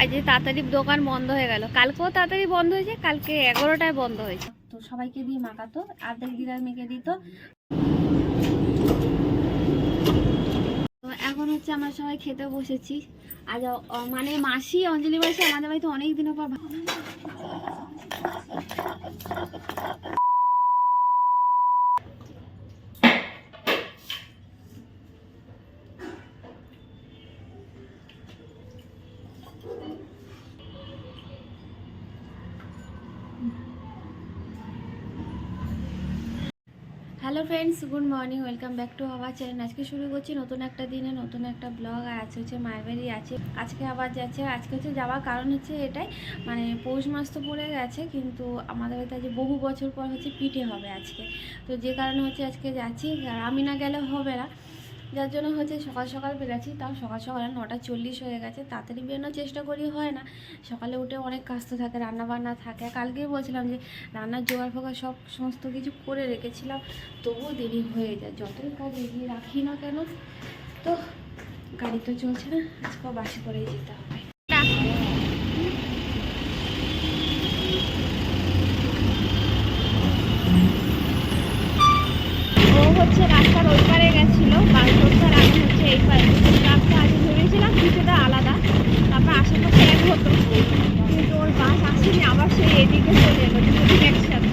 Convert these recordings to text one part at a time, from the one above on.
আজ যে তাড়াতাড়ি দোকান বন্ধ হয়ে গেল। কালকেও তাড়াতাড়ি বন্ধ হয়েছে, কালকে এগারোটায় বন্ধ হয়েছে। তো সবাইকে দিয়ে মাখাতো, আর্ধেক দিদা মেখে দিত। এখন হচ্ছে আমরা সবাই খেতে বসেছি। আজ মানে মাসি, অঞ্জলি মাসি, আমাদের বাড়িতে অনেক দিনের পর friends good morning welcome back to our channel আজকে শুরু করছি নতুন একটা দিনে নতুন একটা ব্লগ আর আজকে হচ্ছে মায়ের আছে। আজকে আবার যাচ্ছে আজকে হচ্ছে যাওয়ার কারণ হচ্ছে এটাই মানে পৌষ মাস তো পড়ে গেছে, কিন্তু আমাদের বাড়িতে আজ বহু বছর পর হচ্ছে পিঠে হবে আজকে। তো যে কারণে হচ্ছে আজকে যাচ্ছি, আর আমি না গেলে হবে না। যার জন্য হচ্ছে সকাল সকাল বেরোচ্ছি, তাও সকাল সকাল নটা চল্লিশ হয়ে গেছে, তাড়াতাড়ি বেরোনোর চেষ্টা করি হয় না। সকালে উঠে অনেক কাজ তো থাকে রান্না বান্না থাকে। কালকেই বলছিলাম যে রান্নার জোগাড় ফোগাড় সব সমস্ত কিছু করে রেখেছিলাম, তবুও দেরি হয়ে যায়। যতই কাজ এগিয়ে রাখি না কেন, তো গাড়ি তো চলছে না আজকেও বাসে করেই যেতে হবে ও হচ্ছে রাস্তার ওই পারে গেছিল আর আমি হচ্ছে এই পারে রাস্তা আগে ভেবেছিলাম কিছুটা আলাদা তারপর আশেপাশে এক হতো কিন্তু ওর বাস আসেনি আবার সেই এদিকে চলে এলো দুদিন একসাথে।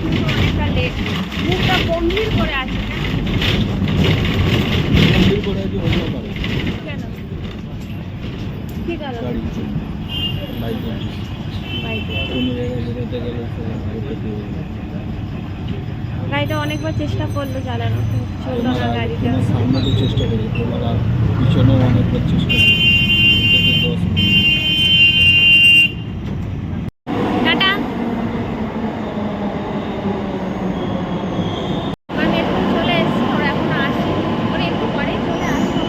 কিন্তু অনেকটা লেট মুখটা গম্ভীর করে আছে আছে কেন? কি কারণ? গাড়ি বাইক বাইকে। কোনো জায়গায় বেরোতে গেলে সে গাড়িটা অনেকবার চেষ্টা করল চালানো চলল না গাড়িটা। চেষ্টা করি পিছনেও অনেকবার চেষ্টা করি কিন্তু দশ মিনিট টাটা আমি এখন চলে এসেছি ওরা এখন আসে ওরা একটু পরে চলে আসবে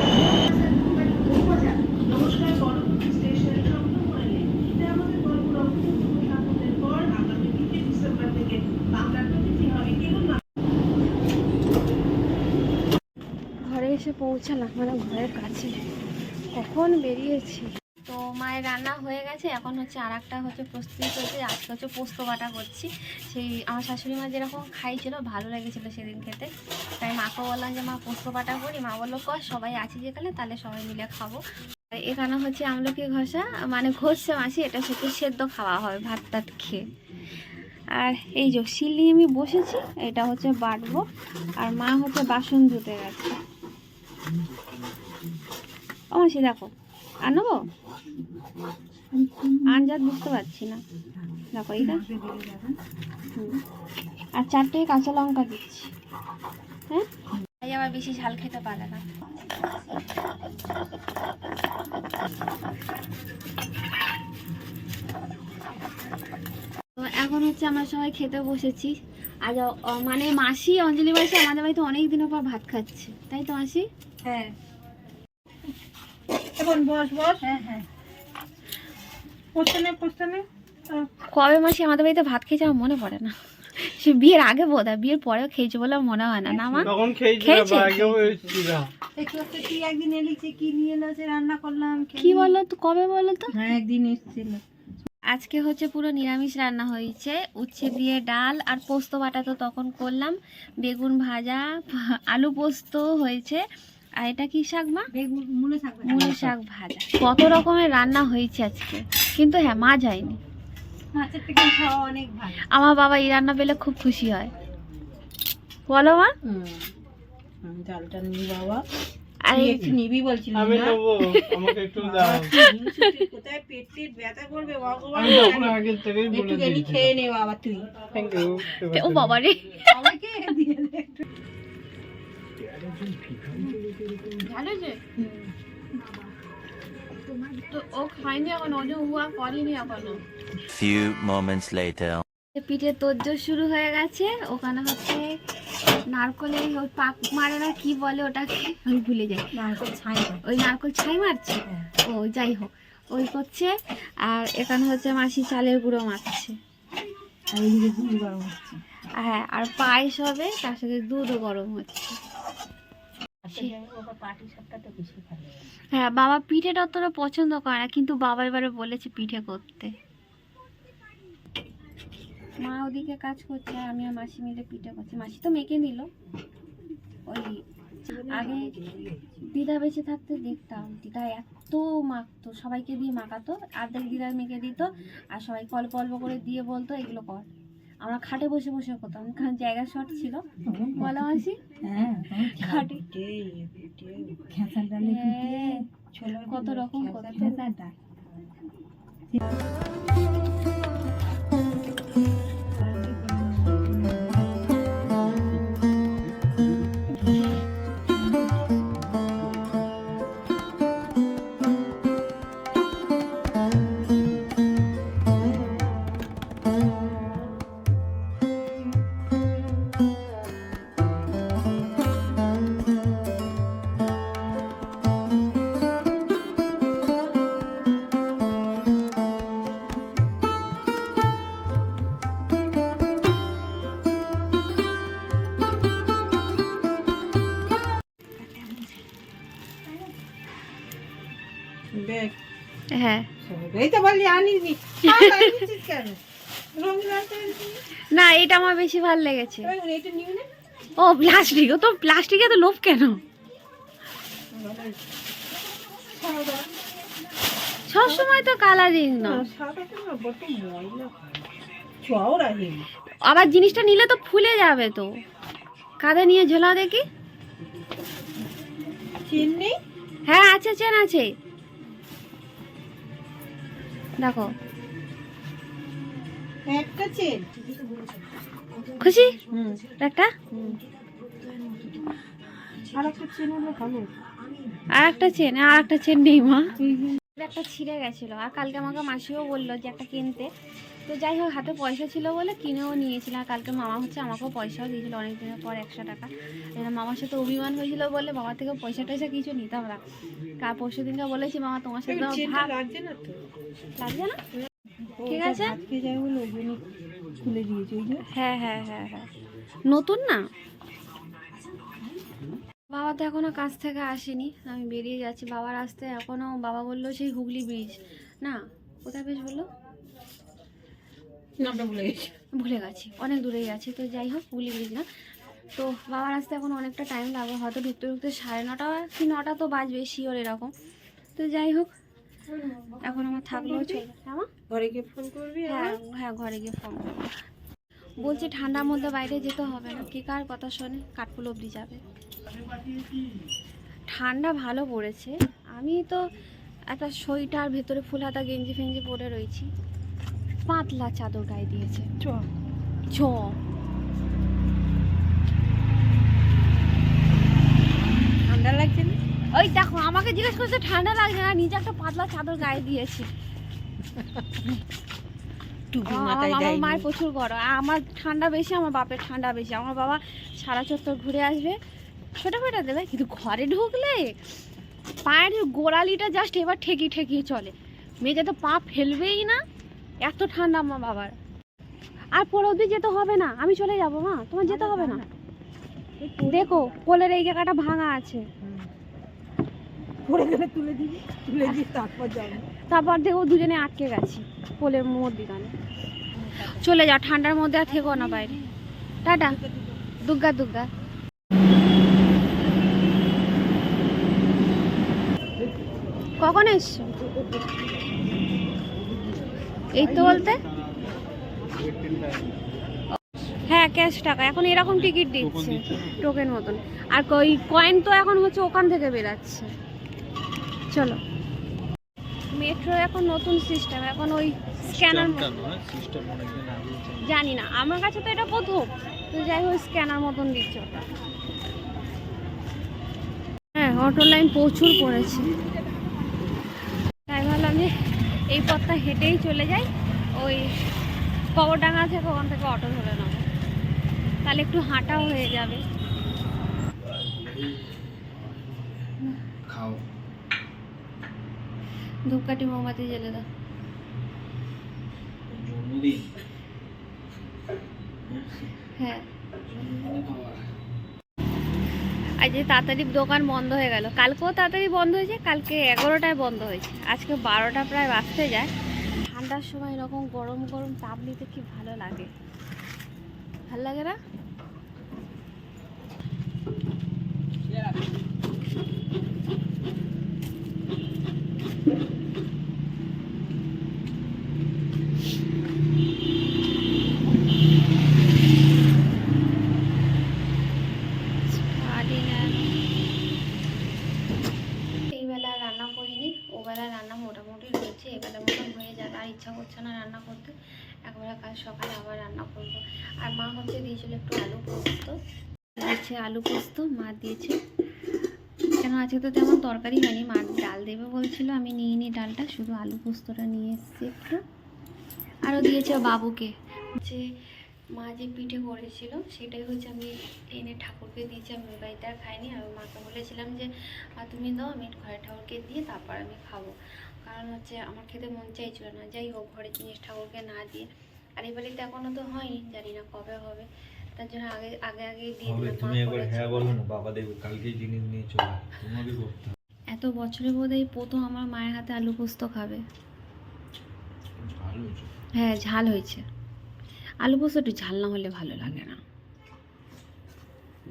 ঘরে এসে পৌঁছালাম মানে ঘরের কাছে। কখন বেরিয়েছি? তো মায়ের রান্না হয়ে গেছে, এখন হচ্ছে আর একটা হচ্ছে প্রস্তুতি চলছে আজকে হচ্ছে পোস্ত বাটা করছি। সেই আমার শাশুড়ি মা যেরকম খাইছিল, ভালো লেগেছিলো সেদিন খেতে। তাই মাকে বললাম যে, মা, পোস্ত বাটা করি? মা বলল, কর, সবাই আছি যেখানে, তাহলে সবাই মিলে খাব। এখানে হচ্ছে আমলকি ঘষা মানে ঘষছে মাসি, এটা হচ্ছে সেদ্ধ খাওয়া হয়, ভাত টাত খেয়ে। আর এই যে শিল নিয়ে আমি বসেছি, এটা হচ্ছে বাটবো। আর মা হচ্ছে বাসন ধুতে গেছে। ও দেখো, আর নেব? আনজাত বুঝতে পারছি না। দেখো এইটা। আর চারটে কাঁচা লঙ্কা দিচ্ছি। হ্যাঁ? তাই আবার বেশি ঝাল খেতে পারে না। এখন হচ্ছে আমরা সবাই খেতে বসেছি। অ- মানে মাসি, অঞ্জলি মাসি, আমাদের বাড়িতে অনেক দিনের পর ভাত খাচ্ছে। তাই তো মাসি? হ্যাঁ। এখন বস বস। হ্যাঁ হ্যাঁ। কবে মাসি আমাদের বাড়িতে ভাত খেয়েছে আমার মনে পড়ে না। সে বিয়ের আগে বোধ হয় বিয়ের পরেও খেয়েছে বলে মনে হয় না। না মা? তখন খেয়েছে? কি একদিন এলিছে কি নিয়ে এলো রান্না করলাম কি বলো তো কবে বলো তো? হ্যাঁ একদিন এসেছিল। আজকে হচ্ছে পুরো নিরামিষ রান্না হয়েছে উচ্ছে দিয়ে ডাল আর পোস্ত বাটা তো তখন করলাম। বেগুন ভাজা আলু পোস্ত হয়েছে আর এটা কি শাক মা? বেগুন মূলে থাকবে মূল শাক ভাজা। কত রকমের রান্না হয়েছে আজকে? কিন্তু হ্যাঁ মা যায়নি। মাছের থেকে খাওয়া অনেক ভালো। আমার বাবা এই রান্না পেলে খুব খুশি হয়। বলো মা। ডালটা বাবা। আর একটু নিবি বলছিলি আমি না? আমাকে একটু দাও। কোথায় পেট টেট ব্যথা করবে? ভগবান আমি তখন আগে থেকেই বলে একটু খেয়ে নে বাবা তুই। থ্যাংক ইউ ও বাবা রে সবাইকে দিয়ে দে একটু। ভালো যে তো ও খায়নি এখন ওজন হুয়া করেনি এখনও। Few moments later. পিঠে তোজ্জোর শুরু হয়ে গেছে ওখানে হচ্ছে নারকলে ওই পাক মারে না কি বলে ওটাকে? আমি ভুলে যাই। নারকেল ছাই ওই নারকল ছাই মারছে? হ্যাঁ। ও যাই হোক ওই করছে আর এখানে হচ্ছে মাসি চালের গুঁড়ো হচ্ছে। হ্যাঁ আর পায়েস হবে তার সাথে দুধও গরম হচ্ছে। হ্যাঁ বাবা পিঠেটা অতটা পছন্দ করে না কিন্তু বাবা এবারে বলেছে পিঠে করতে। মা ওদিকে কাজ করছে আমি আর মাসি মিলে পিঠে করছি। মাসি তো মেখে নিল। ওই আগে দিদা বেঁচে থাকতে দেখতাম দিদা এত মাখতো সবাইকে দিয়ে মাখাতো অর্ধেক দিদা মেখে দিত আর সবাইকে অল্প অল্প করে দিয়ে বলতো এগুলো কর। আমরা খাটে বসে বসে করতাম। কারণ জায়গা শর্ট ছিল। বলা মাসি। হ্যাঁ খাটে। হ্যাঁ, কত রকম করতো আনিসিস কেন? না এটা আমার বেশি ভালো লেগেছে। এটা নিবি না ও প্লাস্টিক। ও তো প্লাস্টিকে তো লোভ কেন? সব সময় তো কালারিং না আবার জিনিসটা নিলে তো ফুলে যাবে তো। কাঁধে নিয়ে ঝোলা দেখি। হ্যাঁ আছে চেন আছে। দেখো। একটা চেন। খুশি? একটা? আর একটা চেন আর একটা চেন আর একটা চেন নেই মা। একটা ছিঁড়ে গেছিল। আর কালকে আমাকে মাসিও বলল যে একটা কিনতে। তো যাই হোক হাতে পয়সা ছিল বলে কিনেও নিয়েছিল। আর কালকে মামা হচ্ছে আমাকেও পয়সাও দিয়েছিল অনেক দিনের পর একশো টাকা। মামার সাথে অভিমান হয়েছিল বলে বাবার থেকে পয়সা টয়সা কিছু নিতাম না। কার পরশু দিনকে বলেছি মামা তোমার সাথে লাগছে না ঠিক আছে? খুলে দিয়েছে হ্যাঁ হ্যাঁ হ্যাঁ হ্যাঁ। নতুন না? বাবা তো এখনও কাজ থেকে আসেনি। আমি বেরিয়ে যাচ্ছি। বাবার আসতে এখনও বাবা বলল সেই হুগলি ব্রিজ না কোথায় বেশ বলল? ভুলে গেছি। ভুলে গেছি অনেক দূরেই আছে। তো যাই হোক হুগলি ব্রিজ না। তো বাবার আসতে এখন অনেকটা টাইম লাগবে। হয়তো ঢুকতে ঢুকতে সাড়ে নটা কি নটা তো বাজবে শিওর এরকম। তো যাই হোক এখন আমার থাকলেও হ্যাঁ ঘরে গিয়ে ফোন করবি হ্যাঁ হ্যাঁ ঘরে গিয়ে ফোন করব। বলছি ঠান্ডার মধ্যে বাইরে যেতে হবে না। কে কার কথা শোনে কাঠপুল অবধি যাবে। ঠান্ডা ভালো পড়েছে। আমি তো একটা সোয়েটার ভেতরে ফুল হাতা গেঞ্জি ফেঞ্জি পরে রয়েছি। পাতলা চাদর গায়ে দিয়েছে। চ। চ। ঠান্ডা লাগছে না? ওই দেখো আমাকে জিজ্ঞেস করছে ঠান্ডা লাগছে না? নিজে একটা পাতলা চাদর গায়ে দিয়েছি। আমার মায়ের প্রচুর গরম। আমার ঠান্ডা বেশি আমার বাপের ঠান্ডা বেশি। আমার বাবা সারা চত্বর ঘুরে আসবে। ছোটো ফেটা দেবে? কিন্তু ঘরে ঢুকলে পায়ের গোড়ালিটা জাস্ট এবার ঠেকিয়ে ঠেকিয়ে চলে। মেঝে তো পা ফেলবেই না। এত ঠান্ডা মা বাবার। আর পরে অবধি যেতে হবে না। আমি চলে যাব মা। তোমার যেতে হবে না? দেখো কোলের এই জায়গাটা ভাঙা আছে। পড়ে গেলে তুলে দিবি তুলে দিয়ে তারপর যাব। তারপর দেখো দুজনে আটকে গেছি কোলের মোড় দিকানে। চলে যাও ঠান্ডার মধ্যে আর থেকো না বাইরে। টাটা। দুর্গা দুর্গা কখন এসছো? এই তো বলতে? হ্যাঁ ক্যাশ টাকা। এখন এরকম টিকিট দিচ্ছে টোকেন মতন। আর ওই কয়েন তো এখন হচ্ছে ওখান থেকে বেরাচ্ছে। চলো। মেট্রো এখন নতুন সিস্টেম এখন ওই স্ক্যানার সিস্টেম অনেকদিন আগে জানি না। আমার কাছে তো এটা প্রথম। তো যাই হোক স্ক্যানার মতন দিচ্ছে ওটা। হ্যাঁ অটো লাইন প্রচুর পড়েছে। এই পথটা হেঁটেই চলে যাই। ওই কবরডাঙ্গা থেকে ওখান থেকে অটো ধরে নেব তাহলে একটু হাঁটাও হয়ে যাবে। খাও। ধূপকাঠি মোমবাতি জ্বেলে দাও। হ্যাঁ। আজ যে তাড়াতাড়ি দোকান বন্ধ হয়ে গেল। কালকেও তাড়াতাড়ি বন্ধ হয়েছে, কালকে এগারোটায় বন্ধ হয়েছে। আজকে বারোটা প্রায় বাঁচতে যায়। ঠান্ডার সময় এরকম গরম গরম তাপ নিতে কি ভালো লাগে? ভালো লাগে না এই বেলা রান্না করিনি ও বেলা রান্না মোটামুটি রয়েছে এবেলা মতন হয়ে যাবে আর ইচ্ছা করছে না রান্না করতে একবেলা কাল সকালে আবার রান্না করব আর মা হচ্ছে দিয়েছিল একটু আলু পোস্ত দিয়েছে আলু পোস্ত মা দিয়েছে কেন আজকে তো তেমন তরকারি হয়নি। মা ডাল দেবে বলছিল, আমি নিয়ে নিই ডালটা, শুধু আলু পোস্তটা নিয়ে এসেছি একটু। আরও দিয়েছে বাবুকে। যে মা যে পিঠে করেছিল, সেটাই হচ্ছে আমি এনে ঠাকুরকে দিয়েছি, আমি বাড়িতে আর খাইনি। আর মাকে বলেছিলাম যে তুমি দাও, আমি ঘরে ঠাকুরকে দিয়ে তারপর আমি খাব। কারণ হচ্ছে আমার খেতে মন চাইছিল না। যাই হোক ঘরের জিনিস ঠাকুরকে না দিয়ে। আর এই বাড়িতে এখনও তো হয়নি, জানি না কবে হবে। তার জন্য আগে আগে আগে দিয়ে দিলাম তুমি একবার। হ্যাঁ বলো না বাবা কালকে জিনিস নিয়ে চলো তোমাকে করতে এত বছরে বোধহয় প্রথম আমার মায়ের হাতে আলু পোস্ত খাবে। হ্যাঁ ঝাল হয়েছে আলু পোস্ত একটু ঝাল না হলে ভালো লাগে না